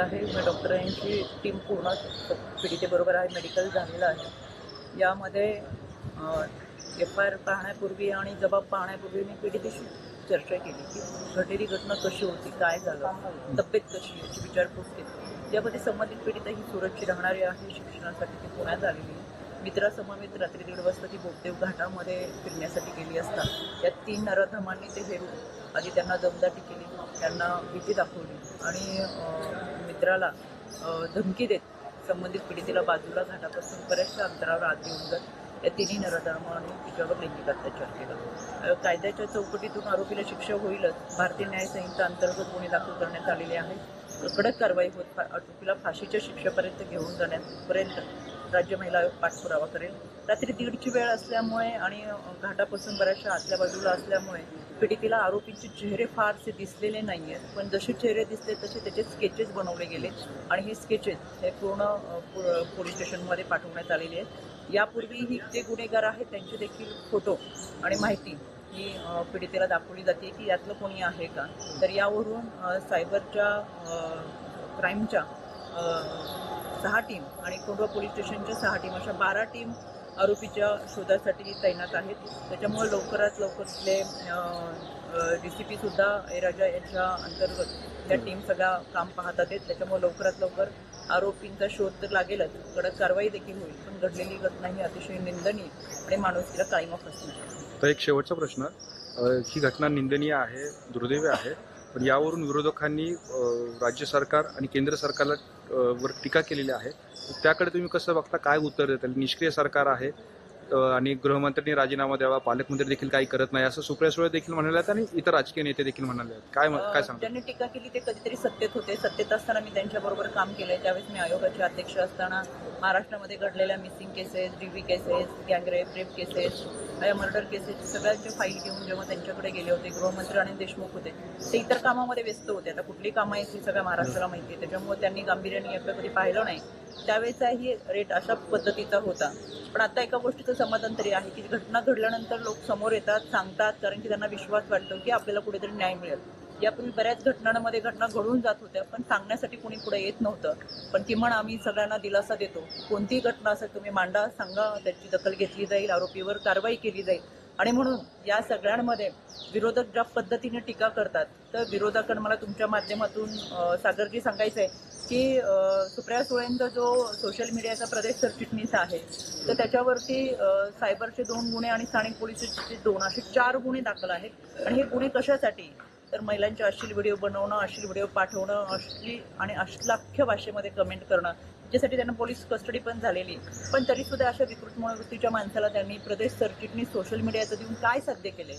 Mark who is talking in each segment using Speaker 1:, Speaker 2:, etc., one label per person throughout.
Speaker 1: आहे. डॉक्टरांची टीम पूर्ण पीडितेबरोबर आहे. मेडिकल झालेलं आहे. यामध्ये एफ आय आर पाहण्यापूर्वी आणि जबाब पाहण्यापूर्वी मी पीडितेशी चर्चा केली की घडलेली घटना कशी होती काय झालं तब्येत कशी याची विचारपूस केली. यामध्ये संबंधित पीडिता ही सुरतची राहणारी आहे. शिक्षणासाठी ती पुण्यात आलेली आहे. मित्रासमवेत रात्री दीड वाजता ती बोगदेव घाटामध्ये फिरण्यासाठी गेली असता या तीन नराधमांनी ते हेरून आधी त्यांना दमदाटी केली त्यांना भीती दाखवली आणि मित्राला धमकी देत संबंधित पीडितेला बाजूला झाडापासून बऱ्याचशा अंतरावर आत घेऊन जात. या तिन्ही नराधमांनी तिच्यावर लैंगिक अत्याचार केला. कायद्याच्या चौकटीतून आरोपीला शिक्षा होईलच. भारतीय न्यायसंहिता अंतर्गत गुन्हे दाखल करण्यात आलेले आहे कडक कारवाई होत फा- आरोपीला फाशीच्या शिक्षेपर्यंत घेऊन जाण्यापर्यंत राज्य महिला आयोग पाठपुरावा करेल. रात्री दीडची वेळ असल्यामुळे आणि घाटापासून बऱ्याचशा आतल्या बाजूला असल्यामुळे पीडितेला आरोपींचे चेहरे फारसे दिसलेले नाही आहेत पण जसे चेहरे दिसले तसे त्याचे स्केचेस बनवले गेले आणि हे स्केचेस हे पूर्ण पोलीस स्टेशनमध्ये पाठवण्यात आलेले आहेत. यापूर्वी ही जे गुन्हेगार आहेत त्यांचे देखील फोटो आणि माहिती ही पीडितेला दाखवली जाते की यातलं कोणी आहे का? तर यावरून सायबरच्या क्राईमच्या सहा टीम आणि कोंढवा पोलीस स्टेशनच्या सहा टीम अशा बारा टीम आरोपीच्या शोधासाठी तैनात आहेत. त्याच्यामुळे लवकरात लवकर तिथले डी सी पी सुद्धा राजा यांच्या अंतर्गत या टीम सगळ्या काम पाहतात आहेत. त्याच्यामुळे लवकरात लवकर आरोपींचा शोध तर लागेलच. कडक कारवाई देखील होईल. पण घडलेली घटना ही अतिशय निंदनीय आणि माणुसकीला कायम असणार
Speaker 2: तर एक शेवटचा प्रश्न ही घटना निंदनीय आहे दुर्दैवी आहे पण यावरून विरोधकांनी राज्य सरकार आणि केंद्र सरकारला वर टीका केलेली आहे. त्याकडे तुम्ही कसं बघता? काय उत्तर देता? निष्क्रिय सरकार आहे आणि गृहमंत्र्यांनी राजीनामा द्यावा पालकमंत्री देखील काही करत नाही असं सुप्रिया सुळे देखील म्हणाले आहेत आणि इतर राजकीय नेते देखील म्हणाले आहेत. काय काय
Speaker 1: अं,
Speaker 2: सांगता?
Speaker 1: ज्यांनी टीका केली ते कधीतरी सत्तेत होते. सत्तेत असताना मी त्यांच्याबरोबर काम केलंय. त्यावेळेस मी आयोगाचे अध्यक्ष असताना महाराष्ट्रामध्ये घडलेल्या missing cases DV cases gangrape rape cases या मर्डर केसेस सगळ्यांचे फाईल घेऊन जेव्हा त्यांच्याकडे गेले होते गृहमंत्री आणि देशमुख होते ते इतर कामामध्ये व्यस्त होते. आता कुठली कामं आहेत ही सगळ्या महाराष्ट्राला माहिती आहे. त्याच्यामुळे त्यांनी गांभीर्याने याकडे कधी पाहिलं नाही. त्यावेळेचाही रेट अशा पद्धतीचा होता. पण आता एका गोष्टीचं समाधान तरी आहे की घटना घडल्यानंतर लोक समोर येतात सांगतात कारण की त्यांना विश्वास वाटतो की आपल्याला कुठेतरी न्याय मिळेल. यापूर्वी बऱ्याच घटनांमध्ये घटना घडून जात होत्या पण सांगण्यासाठी कोणी पुढे येत नव्हतं. पण किमान आम्ही सगळ्यांना दिलासा देतो. कोणतीही घटना असेल तुम्ही मांडा सांगा त्याची दखल घेतली जाईल आरोपीवर कारवाई केली जाईल. आणि म्हणून या सगळ्यांमध्ये विरोधक ज्या पद्धतीने टीका करतात तर विरोधकांना मला तुमच्या माध्यमातून सागरजी सांगायचं आहे की सुप्रिया सुळेंचा जो सोशल मीडियाचा प्रदेश सरचिटणीस आहे तर त्याच्यावरती सायबरचे दोन गुन्हे आणि स्थानिक पोलिसचे दोन असे चार गुन्हे दाखल आहेत. आणि हे गुन्हे कशासाठी? तर महिलांचे अश्लील व्हिडिओ बनवणं अश्लील व्हिडिओ पाठवणं अश्लील आणि अश्लाख्य भाषेमध्ये कमेंट करणं ज्यासाठी त्यांना पोलीस कस्टडी पण झालेली पण तरी सुद्धा अशा विकृत मनोवृत्तीच्या माणसाला त्यांनी प्रदेश सरचिटणीस सोशल मीडियाचं देऊन काय साध्य केले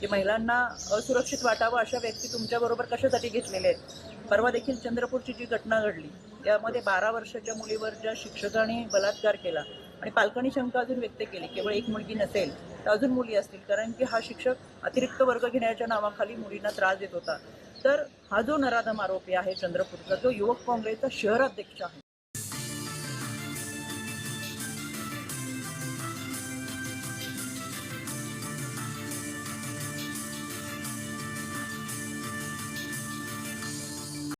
Speaker 1: की महिलांना असुरक्षित वाटावं अशा व्यक्ती तुमच्याबरोबर कशासाठी घेतलेल्या आहेत? परवा देखील चंद्रपूरची जी घटना घडली त्यामध्ये बारा वर्षाच्या मुलीवर ज्या शिक्षकाने बलात्कार केला आणि पालकांनी शंका अजून व्यक्त केली केवळ एक मुलगी नसेल तर अजून मुली असतील. कारण की हा शिक्षक अतिरिक्त वर्ग घेण्याच्या नावाखाली मुलींना त्रास देत होता. तर हा जो नराधम आरोपी आहे चंद्रपूरचा जो युवक काँग्रेसचा शहराध्यक्ष आहे.